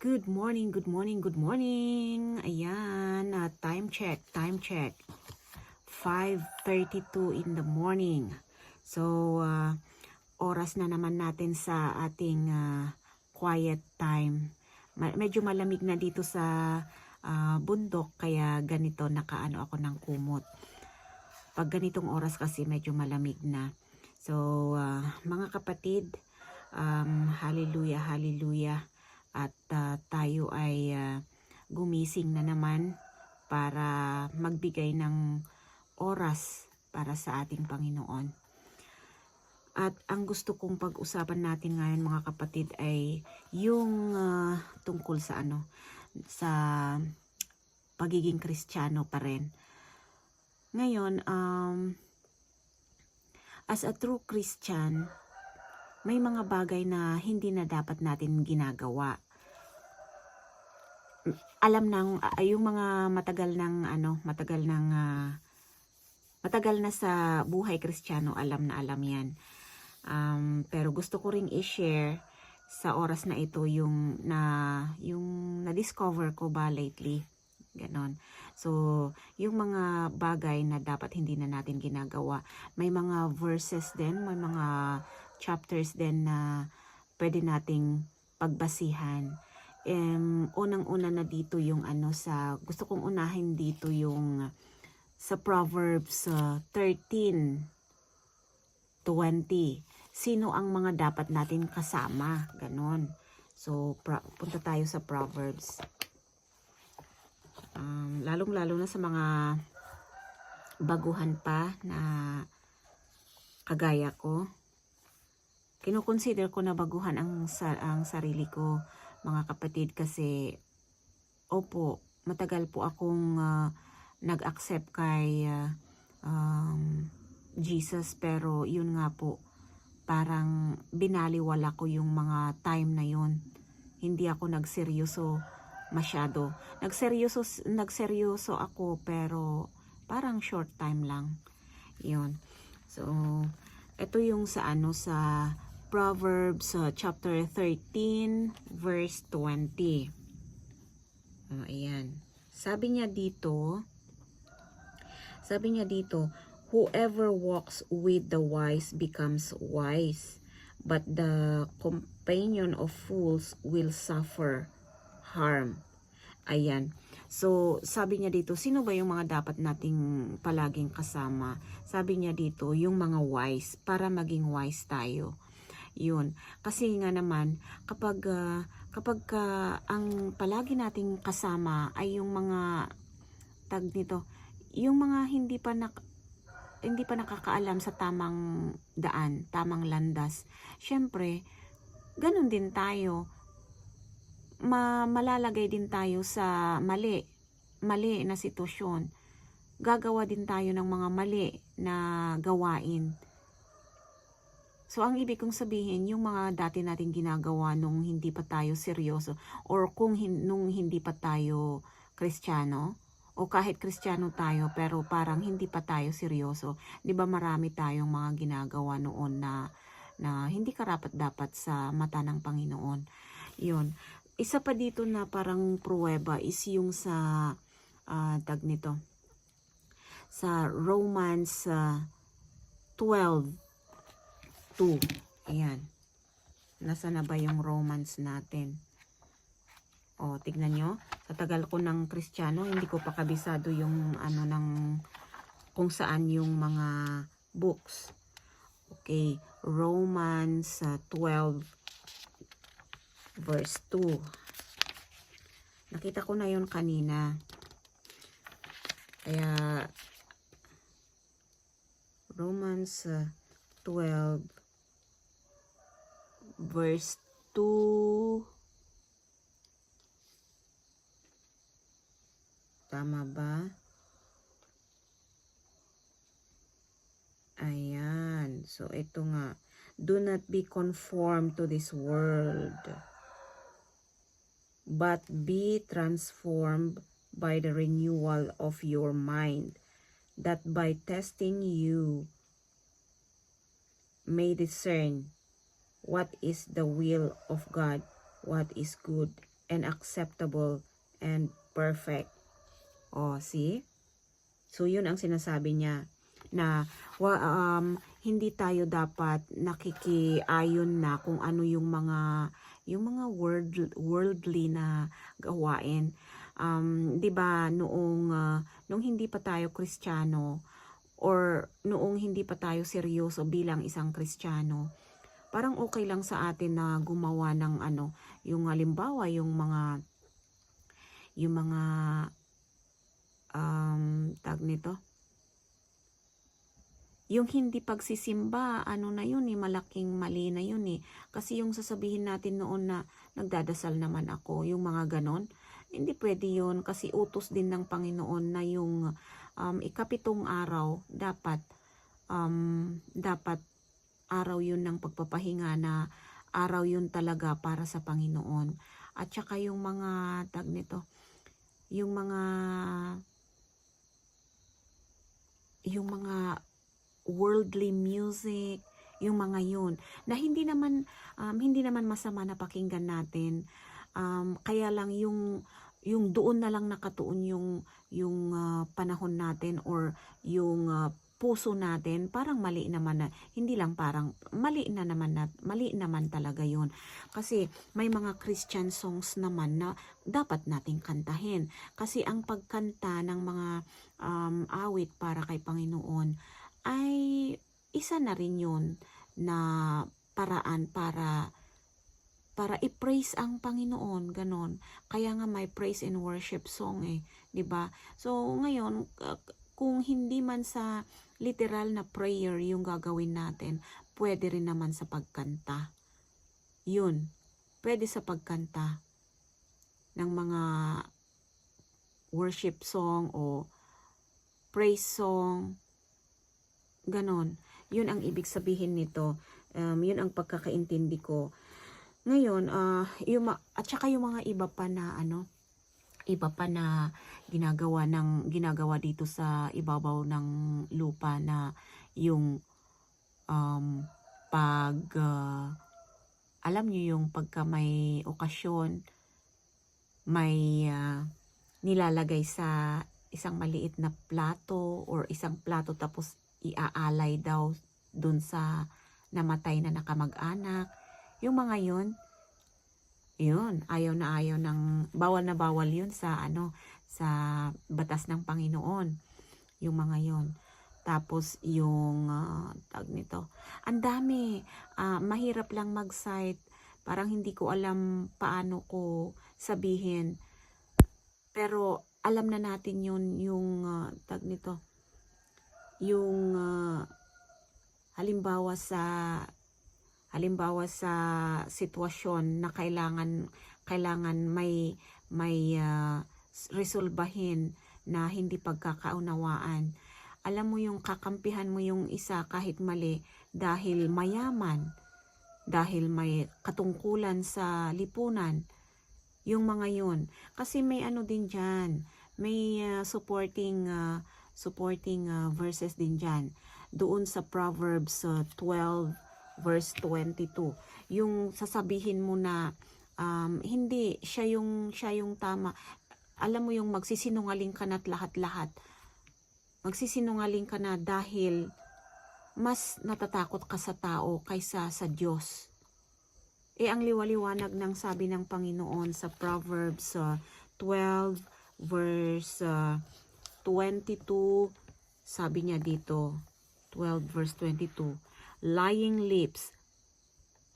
Good morning, good morning, good morning. Ayan, ah, time check, time check. 5.32 in the morning. So, ah, oras na naman natin sa ating ah, quiet time. Ma- medyo malamig na dito sa ah, bundok, kaya ganito nakaano ako ng kumot. Pag ganitong oras kasi medyo malamig na. So, ah, mga kapatid, um, hallelujah, hallelujah. At ah, tayo ay ah, gumising na naman para magbigay ng oras para sa ating Panginoon. At ang gusto kong pag-usapan natin ngayon mga kapatid ay yung ah, tungkol sa ano sa pagiging Kristiyano pa rin. Ngayon, um, as a true Christian, may mga bagay na hindi na dapat natin ginagawa. Alam ng ah, yung mga matagal ng ano, matagal ng ah, matagal na sa buhay Kristiyano, alam na alam 'yan. Um, pero gusto ko ring i-share sa oras na ito yung na yung na-discover ko ba lately. Ganon. So, yung mga bagay na dapat hindi na natin ginagawa. May mga verses din, may mga chapters din na pwede nating pagbasihan. Um, unang-una na dito yung ano sa, gusto kong unahin dito yung sa Proverbs uh, 13, 20. Sino ang mga dapat natin kasama? Ganon. So, pra- punta tayo sa Proverbs. Um, lalong-lalo na sa mga baguhan pa na kagaya ko. Kinoconsider ko na baguhan ang, ang sarili ko, mga kapatid, kasi opo, matagal po akong ah, nag-accept kay ah, um, Jesus, pero yun nga po, parang binaliwala ko yung mga time na yun. Hindi ako nagseryoso masyado. Nagseryoso, nagseryoso ako pero parang short time lang. Yun. So, ito yung sa ano sa Proverbs uh, chapter 13 verse 20. Oh, ayan. Sabi niya dito, sabi niya dito, whoever walks with the wise becomes wise, but the companion of fools will suffer harm. Ayan. So, sabi niya dito, sino ba yung mga dapat nating palaging kasama? Sabi niya dito, yung mga wise, para maging wise tayo. Yun. Kasi nga naman, kapag, ah, kapag ah, ang palagi nating kasama ay yung mga, tag nito, yung mga hindi pa nak, hindi pa nakakaalam sa tamang daan, tamang landas. Syempre, ganun din tayo ma malalagay din tayo sa mali, mali na sitwasyon. Gagawa din tayo ng mga mali na gawain. So, ang ibig kong sabihin, yung mga dati nating ginagawa nung hindi pa tayo seryoso or kung hin- nung hindi pa tayo kristyano o kahit kristyano tayo pero parang hindi pa tayo seryoso. 'Di ba marami tayong mga ginagawa noon na na hindi karapat dapat sa mata ng Panginoon. 'Yun isa pa dito na parang pruweba is yung sa ah, tag nito sa Romans ah, 12 2 ayan. Nasa na ba yung Romans natin? O tignan nyo. Sa tagal ko ng Kristiyano hindi ko pa kabisado yung ano ng kung saan yung mga books. Okay. Romans ah, 12 verse 2. Nakita ko na yon kanina. Kaya Romans uh, 12 verse 2 Tama ba? Ayan. So, ito nga. Do not be conformed to this world but be transformed by the renewal of your mind, that by testing you may discern what is the will of God, what is good and acceptable and perfect. O, see? So, yun ang sinasabi niya na um, hindi tayo dapat nakikiayon na kung ano yung mga yung mga world, worldly na gawain. Um, 'di ba noong ah, nung hindi pa tayo Kristiyano or noong hindi pa tayo seryoso bilang isang Kristiyano, parang okay lang sa atin na gumawa ng ano, yung halimbawa yung mga yung mga um, tag nito yung hindi pagsisimba, ano na yun eh, malaking mali na yun eh. Kasi yung sasabihin natin noon na nagdadasal naman ako, yung mga ganon, hindi pwede yun kasi utos din ng Panginoon na yung um, ikapitong araw, dapat, um, dapat araw yun ng pagpapahinga na araw yun talaga para sa Panginoon. At saka yung mga, tag nito, yung mga, yung mga worldly music, yung mga yun, na hindi naman, um, hindi naman masama na pakinggan natin. Um, kaya lang yung, yung doon na lang nakatuon yung, yung ah, panahon natin or yung ah, puso natin, parang mali naman na, hindi lang parang, mali na naman na, mali naman talaga yun. Kasi may mga Christian songs naman na dapat nating kantahin. Kasi ang pagkanta ng mga um, awit para kay Panginoon, ay isa na rin yun na paraan para para i-praise ang Panginoon, ganon. Kaya nga may praise and worship song eh, 'di ba? So ngayon kung hindi man sa literal na prayer yung gagawin natin, pwede rin naman sa pagkanta. Yun, pwede sa pagkanta ng mga worship song o praise song, Ganon. Yun ang ibig sabihin nito. Um, yun ang pagkakaintindi ko. Ngayon, ah yung, at saka yung mga iba pa na ano, iba pa na ginagawa ng ginagawa dito sa ibabaw ng lupa na yung um, pag ah, alam niyo yung pagka may okasyon may ah, nilalagay sa isang maliit na plato or isang plato tapos iaalay daw dun sa namatay na nakamag-anak. Yung mga yun, yun, ayaw na ayaw ng, bawal na bawal yun sa ano, sa batas ng Panginoon. Yung mga yun. Tapos yung, ah, tag nito, ang dami, ah, mahirap lang mag-site. Parang hindi ko alam paano ko sabihin. Pero alam na natin yun, yung, ah, tag nito, yung ah, halimbawa sa halimbawa sa sitwasyon na kailangan kailangan may may ah, resolbahin na hindi pagkakaunawaan. Alam mo yung kakampihan mo yung isa kahit mali dahil mayaman, dahil may katungkulan sa lipunan, yung mga yun. Kasi may ano din dyan, may ah, supporting ah, supporting uh, verses din dyan. Doon sa Proverbs uh, 12 verse 22. Yung sasabihin mo na um, hindi siya yung siya yung tama. Alam mo yung magsisinungaling ka na't lahat-lahat. Magsisinungaling ka na dahil mas natatakot ka sa tao kaysa sa Diyos. Eh ang liwaliwanag ng sabi ng Panginoon sa Proverbs uh, 12 verse uh, 22, sabi niya dito, 12 verse 22, lying lips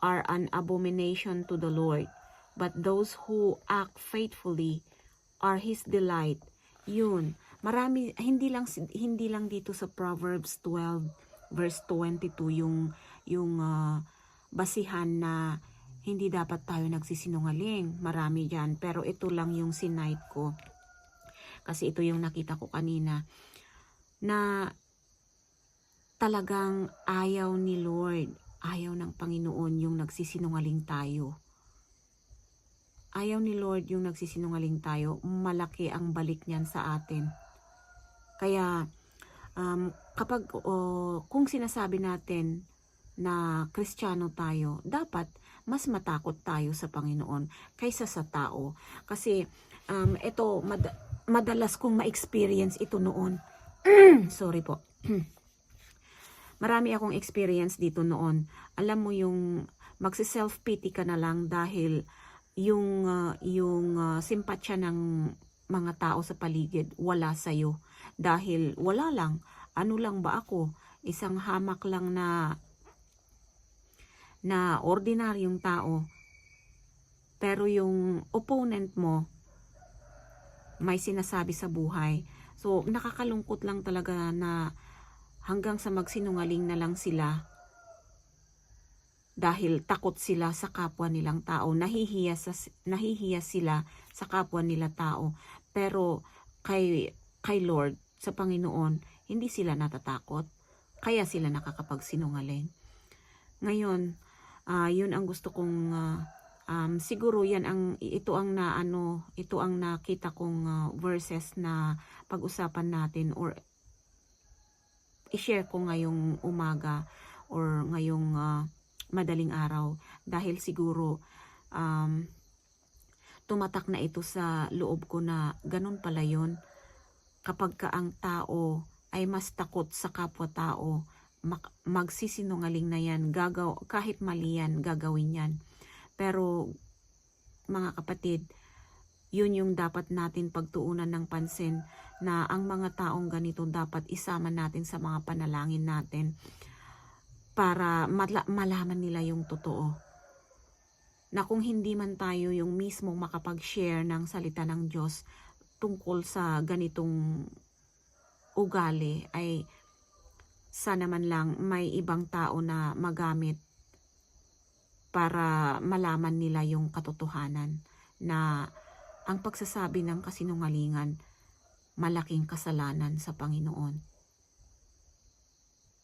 are an abomination to the Lord, but those who act faithfully are His delight. Yun, marami, hindi lang, hindi lang dito sa Proverbs 12 verse 22 yung, yung ah, basihan na hindi dapat tayo nagsisinungaling. Marami dyan. Pero ito lang yung sinight ko kasi ito yung nakita ko kanina na talagang ayaw ni Lord, ayaw ng Panginoon yung nagsisinungaling tayo. Ayaw ni Lord yung nagsisinungaling tayo, malaki ang balik niyan sa atin. Kaya um, kapag o kung sinasabi natin na Kristiyano tayo, dapat mas matakot tayo sa Panginoon kaysa sa tao. Kasi um, ito, mad- madalas kong ma-experience ito noon. Sorry po. Marami akong experience dito noon. Alam mo yung magsi-self-pity ka na lang dahil yung ah, yung ah, simpatsya ng mga tao sa paligid wala sa dahil wala lang. Ano lang ba ako? Isang hamak lang na na ordinaryong tao. Pero yung opponent mo may sinasabi sa buhay. So nakakalungkot lang talaga na hanggang sa magsinungaling na lang sila dahil takot sila sa kapwa nilang tao. Nahihiya, sa, nahihiya sila sa kapwa nila tao. Pero kay, kay Lord, sa Panginoon, hindi sila natatakot. Kaya sila nakakapagsinungaling. Ngayon, ah, yun ang gusto kong ah, um, siguro yan ang ito ang na ano, ito ang nakita kong ah, verses na pag-usapan natin or i-share ko ngayong umaga or ngayong ah, madaling araw. Dahil siguro um, tumatak na ito sa loob ko na ganun pala yun. Kapag ka ang tao ay mas takot sa kapwa-tao magsisinungaling na yan gagaw kahit mali yan gagawin yan. Pero mga kapatid yun yung dapat natin pagtuunan ng pansin na ang mga taong ganito dapat isama natin sa mga panalangin natin para mala- malaman nila yung totoo. Na kung hindi man tayo yung mismong makapag-share ng salita ng Diyos tungkol sa ganitong ugali ay sana man lang may ibang tao na magamit para malaman nila yung katotohanan na ang pagsasabi ng kasinungalingan malaking kasalanan sa Panginoon.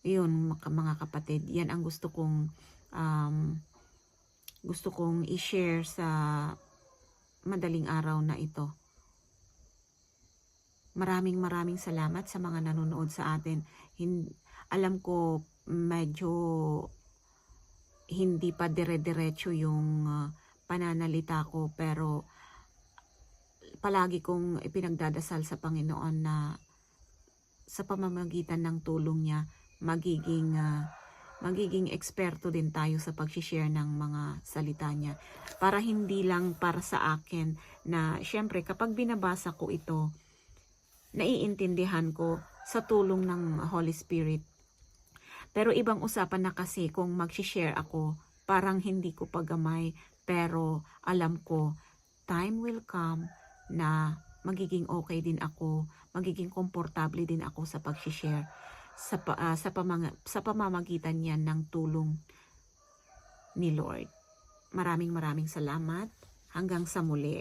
Yun mga kapatid yan ang gusto kong um, gusto kong i-share sa madaling araw na ito. Maraming maraming salamat sa mga nanonood sa atin. Hin- alam ko medyo hindi pa dire-diretso yung uh, pananalita ko pero palagi kong ipinagdadasal sa Panginoon na sa pamamagitan ng tulong niya magiging ah, magiging eksperto din tayo sa pag-share ng mga salita niya. Para hindi lang para sa akin na syempre kapag binabasa ko ito naiintindihan ko sa tulong ng Holy Spirit. Pero ibang usapan na kasi kung mag-share ako parang hindi ko pagamay pero alam ko time will come na magiging okay din ako magiging komportable din ako sa pag-share sa, ah, sa, pamang, sa pamamagitan niyan ng tulong ni Lord. Maraming maraming salamat. Hanggang sa muli.